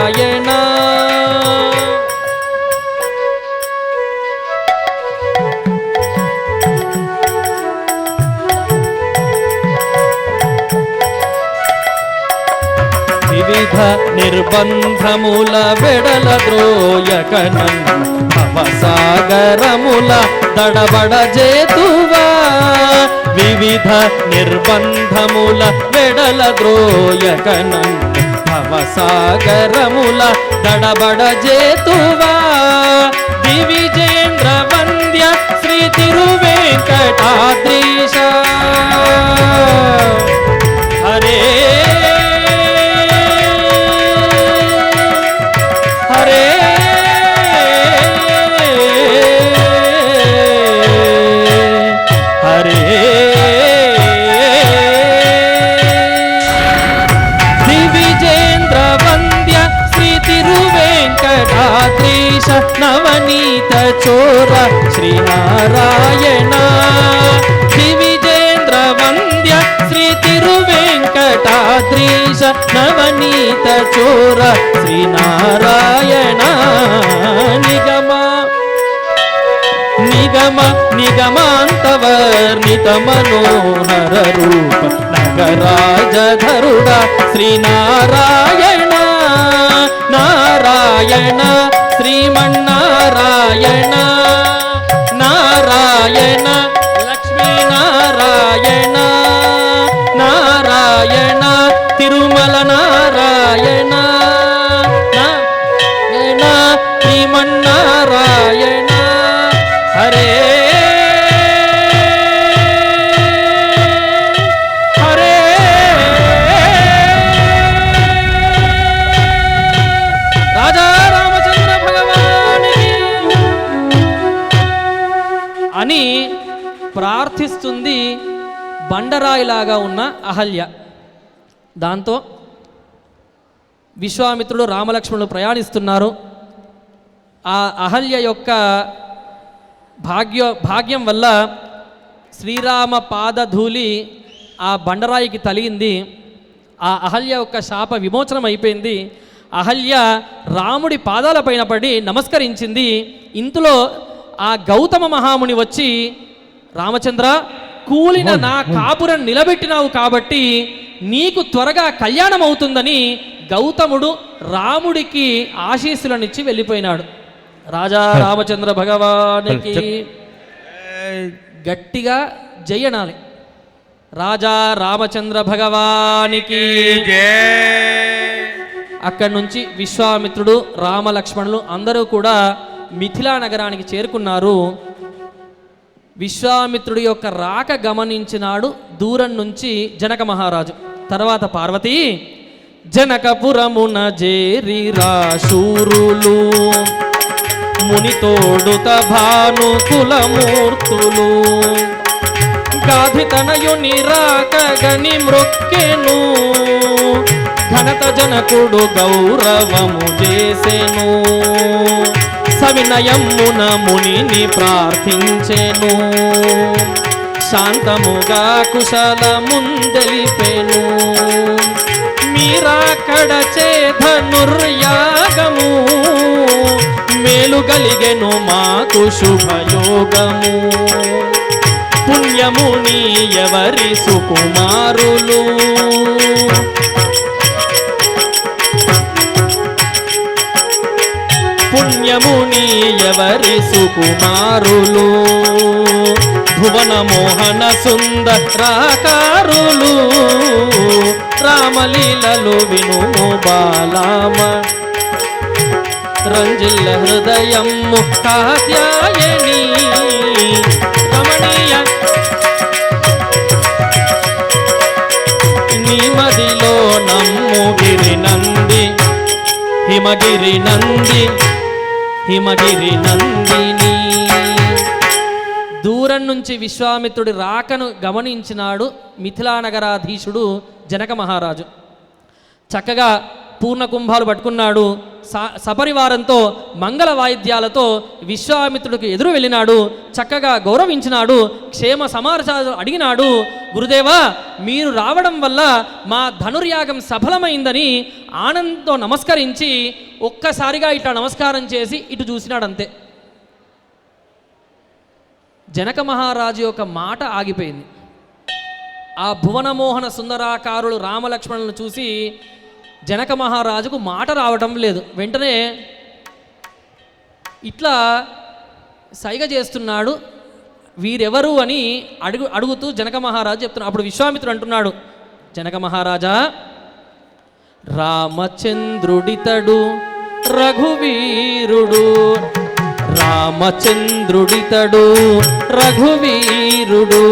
నారాయణ. వివిధ నిర్బంధముల వెడల ద్రోయకనన్ భవసాగరముల దడబడ జేతువా. వివిధ నిర్బంధముల వెడల ద్రోయకనం భవసాగరముల దడబడ జేతువా? దివిజేంద్ర వంద్య శ్రీ తిరువేంకటాద్రీశ నవనీత చోర శ్రీనారాయణ. దివిజేంద్ర వంద్య శ్రీ తిరువేంకటాద్రీశ నవనీత చోర శ్రీనారాయణ. నిగమ నిగమ నిగమాంతవర్ణిత మనోహర రూప నగరాజధరుడ శ్రీనారాయణ. నారాయణ శ్రీమన్నారాయణ. నారాయణ లక్ష్మీనారాయణ. నారాయణ తిరుమల నారాయణ నారాయణ శ్రీమన్నారాయణ. ప్రార్థిస్తుంది బండరాయిలాగా ఉన్న అహల్య. దాంతో విశ్వామిత్రుడు రామలక్ష్మణులు ప్రయాణిస్తున్నారు. ఆ అహల్య యొక్క భాగ్య భాగ్యం వల్ల శ్రీరామ పాదధూళి ఆ బండరాయికి తలిగింది. ఆ అహల్య యొక్క శాప విమోచనం అయిపోయింది. అహల్య రాముడి పాదాలపైన పడి నమస్కరించింది. ఇంతలో ఆ గౌతమ మహాముని వచ్చి రామచంద్ర కూలిన నా కాపురం నిలబెట్టినావు కాబట్టి నీకు త్వరగా కళ్యాణం అవుతుందని గౌతముడు రాముడికి ఆశీస్సులనిచ్చి వెళ్ళిపోయినాడు. రాజా రామచంద్ర భగవానికి గట్టిగా జయనాలి. రాజా రామచంద్ర భగవానికి అక్కడి నుంచి విశ్వామిత్రుడు రామలక్ష్మణులు అందరూ కూడా మిథిలా నగరానికి చేరుకున్నారు. విశ్వామిత్రుడి యొక్క రాక గమనించినాడు దూరం నుంచి జనక మహారాజు. తర్వాత పార్వతి జనకపురమున జేరి రాశూరులు మునితోడుత భాను కులమూర్తులు. గాధితనయుని రాకగని మృక్కెను. ఘనత జనకుడు గౌరవము చేసెను. సవినయమున మునిని ప్రార్థించెను. శాంతముగా కుశలముందెలిపెను. మీరాకడ చేధనుర్యాగము మేలు కలిగెను మాకు శుభయోగము. పుణ్యముని ఎవరి సుకుమారులు? పుణ్యముని ఎవరి సుకుమారులు. భువన మోహన సుందరాకారులు. రామలీలలు వినుము బాలామ. రంజిల్ల హృదయం ముక్తాధ్యాయని రమణీయ. నిమదిలో నమ్ము గిరి నంది హిమగిరి నంది హిమగిరి నందిని. దూరం నుంచి విశ్వామిత్రుడి రాకను గమనించినాడు మిథిలానగరాధీశుడు జనక మహారాజు. చక్కగా పూర్ణ కుంభాలు పట్టుకున్నాడు. స- సపరివారంతో మంగళ వాయిద్యాలతో విశ్వామిత్రుడికి ఎదురు వెళ్ళినాడు. చక్కగా గౌరవించినాడు. క్షేమ సమాచారాలు అడిగినాడు. గురుదేవా మీరు రావడం వల్ల మా ధనుర్యాగం సఫలమైందని ఆనందంతో నమస్కరించి ఒక్కసారిగా ఇట్లా నమస్కారం చేసి ఇటు చూసినాడు అంతే జనక మహారాజు యొక్క మాట ఆగిపోయింది. ఆ భువనమోహన సుందరాకారులు రామలక్ష్మణులను చూసి జనక మహారాజుకు మాట రావటం లేదు. వెంటనే ఇట్లా సైగ చేస్తున్నాడు. వీరెవరు అని అడుగు అడుగుతూ జనక మహారాజు చెప్తున్నాడు అప్పుడు విశ్వామిత్రుడు అంటున్నాడు. జనక మహారాజా రామచంద్రుడితడు రఘువీరుడు రామచంద్రుడితడు రఘువీరుడు.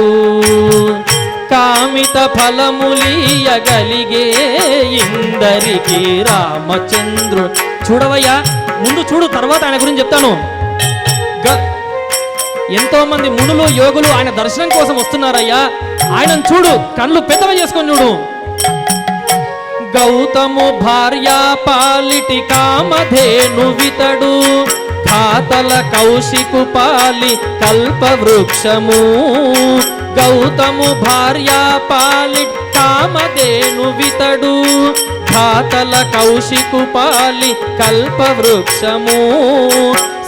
కామిత ఫలములీయగలిగే ఇందరికి రామచంద్రుడు. చూడవయ్యా ముందు చూడు తర్వాత ఆయన గురించి చెప్తాను. గ- ఎంతో మంది మునులు యోగులు ఆయన దర్శనం కోసం వస్తున్నారయ్యా. ఆయనను చూడు కళ్ళు పెద్దవి చేసుకొని చూడు. గౌతము భార్య పాలిటి కామధేను వితడు. ఖాతల కౌశికు పాలి కల్పవృక్షము. గౌతము భార్య పాలి కామధేను వితడు. ఖాతల కౌశికు పాలి కల్పవృక్షము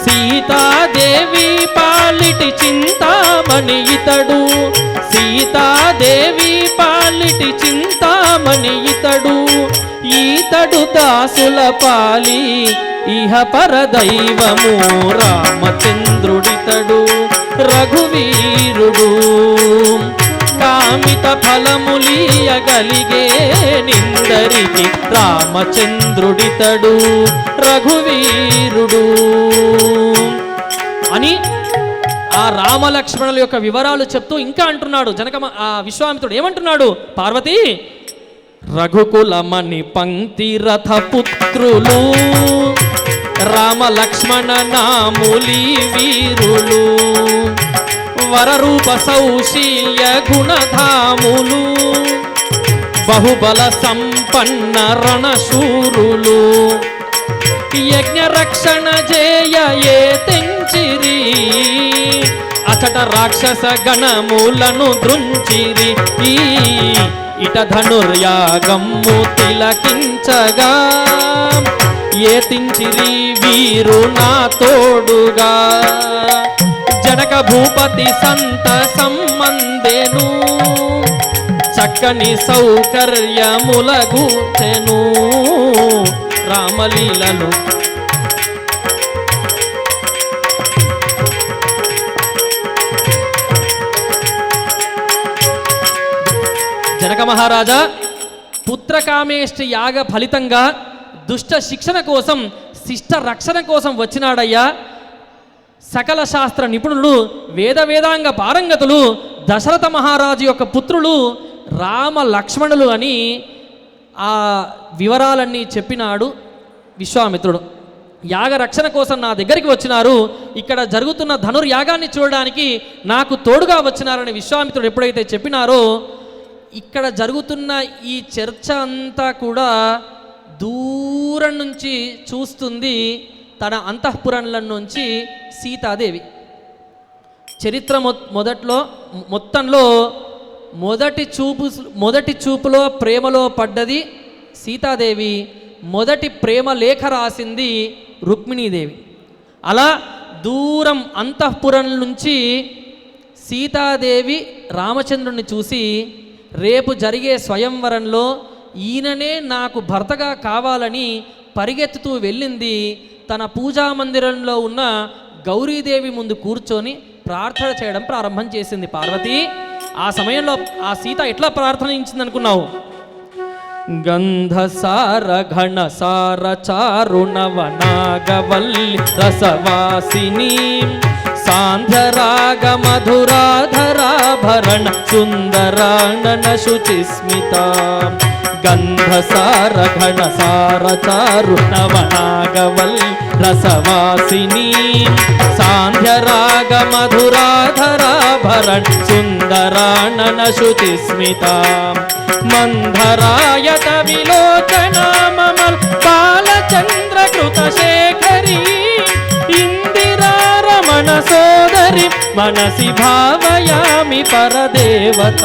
సీతాదేవి పాలిటి చింతామణి ఇతడు. సీతాదేవి పాలిటి చింతామణి ఇతడు. ఈతడు దాసుల పాలి ఇహ పరదైవము రామచంద్రుడితడు. రఘువీరుడు కామిత ఫలములీయగలిగే నిందరికి రామచంద్రుడితడు రఘువీరుడు. అని ఆ రామలక్ష్మణుల యొక్క వివరాలు చెప్తూ ఇంకా అంటున్నాడు జనక ఆ విశ్వామిత్రుడు. ఏమంటున్నాడు? పార్వతి రఘుకులమణి పంక్తి రథపుత్రులు రామ లక్ష్మణ నాములి వీరులు. వరరూప సౌశీల్య గుణధాములు. బహుబల సంపన్న రణశూరులు. యజ్ఞ రక్షణ జేయ ఏ తెంచిరి. అచట రాక్షస గణములను దృంచిరి. ఈ ఇట ధనుర్యాగమ్ము తిలకించగా ఏ వీరు నా తోడుగా? జనక భూపతి సంత సంబంధేను చక్కని సౌకర్యములగూచెను రామలీలను. జనక మహారాజా పుత్రకామేష్టి యాగ ఫలితంగా దుష్ట శిక్షణ కోసం శిష్ట రక్షణ కోసం వచ్చినాడయ్యా. సకల శాస్త్ర నిపుణులు వేద వేదాంగ పారంగతులు దశరథ మహారాజు యొక్క పుత్రులు రామ లక్ష్మణులు అని ఆ వివరాలన్నీ చెప్పినాడు విశ్వామిత్రుడు. యాగ రక్షణ కోసం నా దగ్గరికి వచ్చినారు. ఇక్కడ జరుగుతున్న ధనుర్యాగాన్ని చూడడానికి నాకు తోడుగా వచ్చినారని విశ్వామిత్రుడు ఎప్పుడైతే చెప్పినారో ఇక్కడ జరుగుతున్న ఈ చర్చ అంతా కూడా దూరం నుంచి చూస్తుంది తన అంతఃపురంల నుంచి సీతాదేవి. చరిత్ర మొ- మొదట్లో మొత్తంలో మొదటి చూపు మొదటి చూపులో ప్రేమలో పడ్డది సీతాదేవి. మొదటి ప్రేమ లేఖ రాసింది రుక్మిణీదేవి. అలా దూరం అంతఃపురం నుంచి సీతాదేవి రామచంద్రుని చూసి రేపు జరిగే స్వయంవరంలో ఈయననే నాకు భర్తగా కావాలని పరిగెత్తుతూ వెళ్ళింది. తన పూజా మందిరంలో ఉన్న గౌరీదేవి ముందు కూర్చొని ప్రార్థన చేయడం ప్రారంభం చేసింది పార్వతి. ఆ సమయంలో ఆ సీత ఎట్లా ప్రార్థనించింది అనుకున్నావు గంధసార ఘన సార చారుణవనాగవల్లి రసవాసిని సాంధరాగ మధురాధరాభరణ సుందరాణన శుచిస్మిత గంధసార ఘనసార చారు చారుణవనాగవల్లి రసవాసిని సాంధ్యరాగ మధురాధరాభరణ సుందరాణన శుచిస్మిత మంధరాయత విలోచన మమల్ బాలచంద్ర కృత శేఖరి ఇందిరా సోదరి సోదరి మనసి భావయామి పరదేవత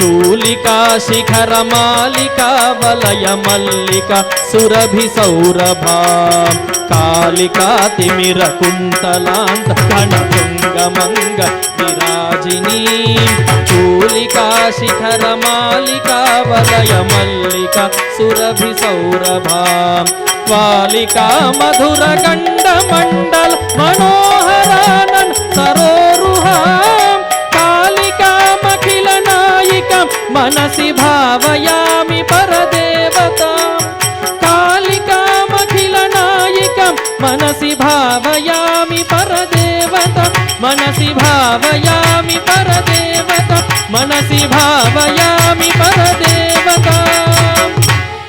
చూలికా శిఖర మాలికా వలయ మల్లిక సురభి సౌరభా కాళికా తిమిర కుంతలాంత ఘన మంగ విరాజిని చూలికా శిఖర మాలికా వలయ మల్లిక సురభి సౌరభా వాలికా మధుర గండ మండల మనోహరానన్ సరో మనసి భావయామి పరదేవత. కాళికామఖిల నాయిక మనసి భావయామి పరదేవత. మనసి భావయామి పరదేవత మనసి భావయామి పరదేవత.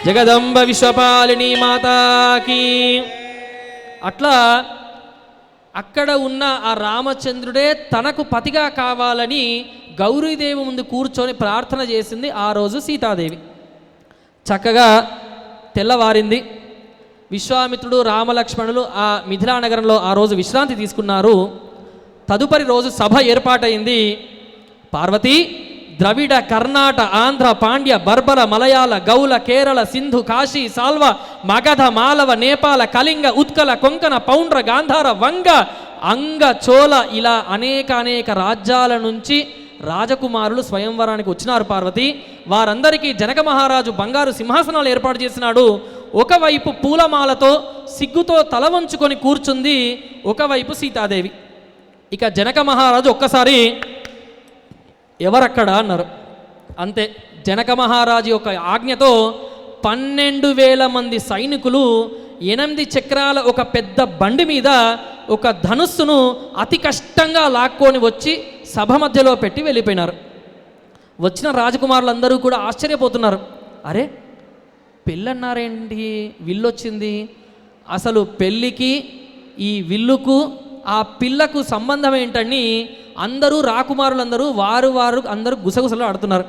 జగదంబ విశ్వపాలిని మాతాకి. అట్లా అక్కడ ఉన్న ఆ రామచంద్రుడే తనకు పతిగా కావాలని గౌరీదేవి ముందు కూర్చొని ప్రార్థన చేసింది ఆ రోజు సీతాదేవి. చక్కగా తెల్లవారింది. విశ్వామిత్రుడు రామలక్ష్మణులు ఆ మిథిలా నగరంలో ఆ రోజు విశ్రాంతి తీసుకున్నారు. తదుపరి రోజు సభ ఏర్పాటైంది. పార్వతి ద్రవిడ కర్ణాట ఆంధ్ర పాండ్య బర్బర మలయాళ గౌల కేరళ సింధు కాశీ సాల్వ మగధ మాలవ నేపాల కళింగ ఉత్కల కొంకణ పౌండ్ర గాంధార వంగ అంగ చోళ ఇలా అనేక అనేక రాజ్యాల నుంచి రాజకుమారులు స్వయంవరానికి వచ్చినారు పార్వతి. వారందరికీ జనక మహారాజు బంగారు సింహాసనాలు ఏర్పాటు చేసినాడు. ఒకవైపు పూలమాలతో సిగ్గుతో తల వంచుకొని కూర్చుంది ఒకవైపు సీతాదేవి. ఇక జనక మహారాజు ఒక్కసారి ఎవరక్కడ అన్నారు. అంతే జనక మహారాజు యొక్క ఆజ్ఞతో పన్నెండు వేల మంది సైనికులు ఎనిమిది చక్రాల ఒక పెద్ద బండి మీద ఒక ధనుస్సును అతి కష్టంగా లాక్కొని వచ్చి సభ మధ్యలో పెట్టి వెళ్ళిపోయినారు. వచ్చిన రాజకుమారులందరూ కూడా ఆశ్చర్యపోతున్నారు. అరే పెళ్ళన్నారేంటి? విల్లొచ్చింది. అసలు పెళ్ళికి ఈ విల్లుకు ఆ పిల్లకు సంబంధం ఏంటని అందరూ రాకుమారులందరూ వారు వారు అందరూ గుసగుసలు ఆడుతున్నారు.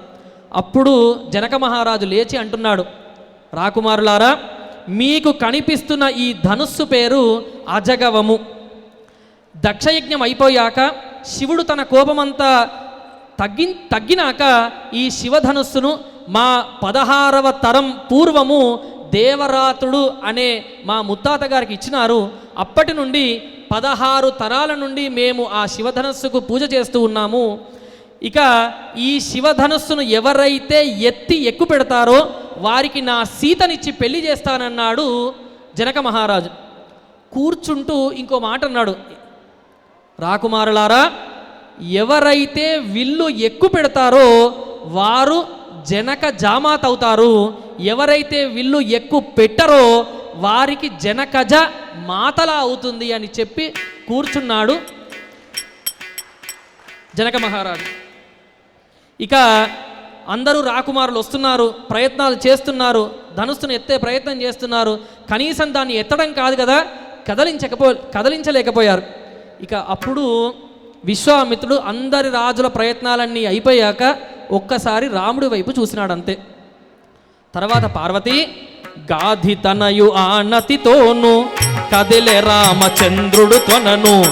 అప్పుడు జనక మహారాజు లేచి అంటున్నాడు రాకుమారులారా మీకు కనిపిస్తున్న ఈ ధనుస్సు పేరు అజగవము. దక్షయజ్ఞం అయిపోయాక శివుడు తన కోపమంతా తగ్గి తగ్గినాక ఈ శివధనుస్సును మా పదహారవ తరం పూర్వము దేవరాతుడు అనే మా ముత్తాత గారికి ఇచ్చినారు. అప్పటి నుండి పదహారు తరాల నుండి మేము ఆ శివధనస్సుకు పూజ చేస్తూ ఉన్నాము. ఇక ఈ శివధనస్సును ఎవరైతే ఎత్తి ఎక్కు పెడతారో వారికి నా సీతనిచ్చి పెళ్ళి చేస్తానన్నాడు జనక మహారాజు. కూర్చుంటూ ఇంకో మాట అన్నాడు రాకుమారులారా ఎవరైతే విల్లు ఎక్కు పెడతారో వారు జనక జామాత్ అవుతారు. ఎవరైతే విల్లు ఎక్కు పెట్టరో వారికి జనకజ మాతలా అవుతుంది అని చెప్పి కూర్చున్నాడు జనక మహారాజు. ఇక అందరూ రాకుమారులు వస్తున్నారు ప్రయత్నాలు చేస్తున్నారు ధనుస్సును ఎత్తే ప్రయత్నం చేస్తున్నారు. కనీసం దాన్ని ఎత్తడం కాదు కదా కదలించకపో కదలించలేకపోయారు. ఇక అప్పుడు విశ్వామిత్రుడు అందరి రాజుల ప్రయత్నాలన్నీ అయిపోయాక ఒక్కసారి రాముడి వైపు చూసినాడు అంతే తర్వాత పార్వతి గాధి తనయు ఆనతితోను కదిలే రామచంద్రుడు తొనను.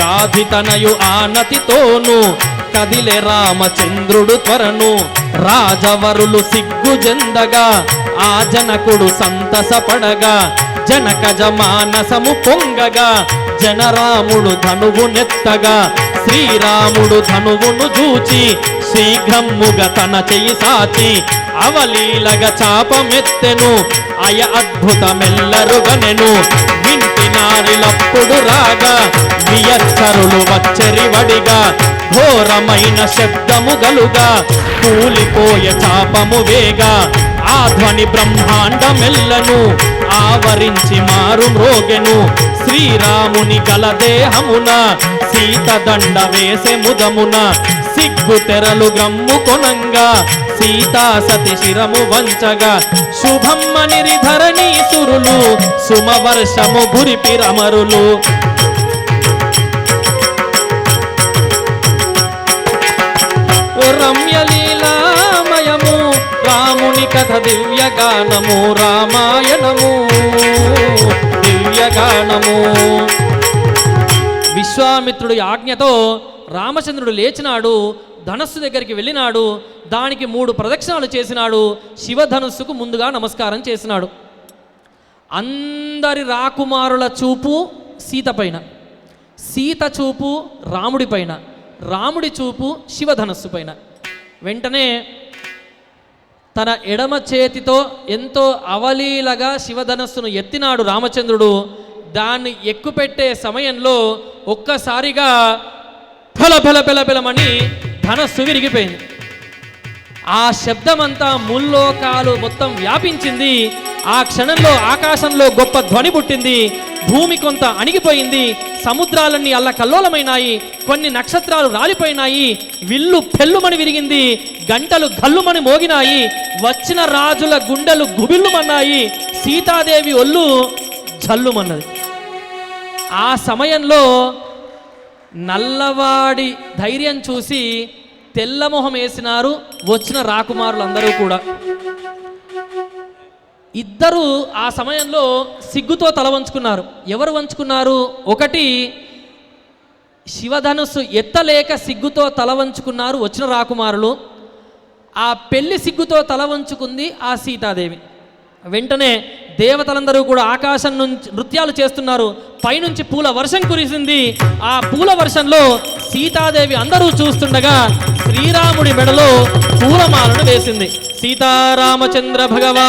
గాధి తనయు ఆనతితోను కదిలే రామచంద్రుడు త్వరను. రాజవరులు సిగ్గు జందగా ఆ జనకుడు సంతసపడగా జనకజ మానసము పొంగగా జనరాముడు ధనువు నెత్తగా శ్రీరాముడు ధనువును చూచి శీఘ్రముగా తన చెయ్యి సాచి అవలీలగ చాపమెత్తెను అయ అద్భుతమెల్లరుగనెను. వింటి నారిలప్పుడు రాగా వియచ్చరులు వచ్చరివడిగా ఘోరమైన శబ్దము గలుగా కూలిపోయే చాపము వేగా. ఆ ధ్వని బ్రహ్మాండమెల్లను ఆవరించి మారు మ్రోగెను. శ్రీరాముని గల దేహమున సీత దండ వేసే ముదమున సిగ్గు తెరలు గ్రమ్ము కొనంగా సీతా సతి శిరము వంచగా శుభమ్మని ధరణి సురులు సుమవర్షము గురిపిరమరులు. దివ్యగానము రామాయణము. దివ్యగానము. విశ్వామిత్రుడి ఆజ్ఞతో రామచంద్రుడు లేచినాడు ధనస్సు దగ్గరికి వెళ్ళినాడు దానికి మూడు ప్రదక్షిణాలు చేసినాడు శివధనుస్సుకు ముందుగా నమస్కారం చేసినాడు. అందరి రాకుమారుల చూపు సీత పైన సీత చూపు రాముడి పైన రాముడి చూపు శివధనస్సు పైన. వెంటనే తన ఎడమ చేతితో ఎంతో అవలీలగా శివధనస్సును ఎత్తినాడు రామచంద్రుడు. దాన్ని ఎక్కుపెట్టే సమయంలో ఒక్కసారిగా ఫల ఫల ఫల ఫలమని ధనస్సు విరిగిపోయింది. ఆ శబ్దమంతా ముల్లోకాలు మొత్తం వ్యాపించింది. ఆ క్షణంలో ఆకాశంలో గొప్ప ధ్వని పుట్టింది. భూమి కొంత అణిగిపోయింది. సముద్రాలన్నీ అల్లకల్లోలమైనాయి. కొన్ని నక్షత్రాలు రాలిపోయినాయి. విల్లు పెళ్ళుమని విరిగింది. గంటలు గల్లుమని మోగినాయి. వచ్చిన రాజుల గుండెలు గుబిల్లుమన్నాయి. సీతాదేవి ఒళ్ళు జల్లుమన్నది. ఆ సమయంలో నల్లవాడి ధైర్యం చూసి తెల్ల మొహం వేసినారు వచ్చిన రాకుమారులు అందరూ కూడా. ఇద్దరు ఆ సమయంలో సిగ్గుతో తల వంచుకున్నారు. ఎవరు వంచుకున్నారు? ఒకటి శివధనుస్సు ఎత్తలేక సిగ్గుతో తల వంచుకున్నారు వచ్చిన రాకుమారులు. ఆ పెళ్ళి సిగ్గుతో తల వంచుకుంది ఆ సీతాదేవి. వెంటనే దేవతలందరూ కూడా ఆకాశం నుంచి నృత్యాలు చేస్తున్నారు. పైనుంచి పూల వర్షం కురిసింది. ఆ పూల వర్షంలో సీతాదేవి అందరూ చూస్తుండగా శ్రీరాముడి మెడలో పూలమాలను వేసింది. సీతారామచంద్ర భగవా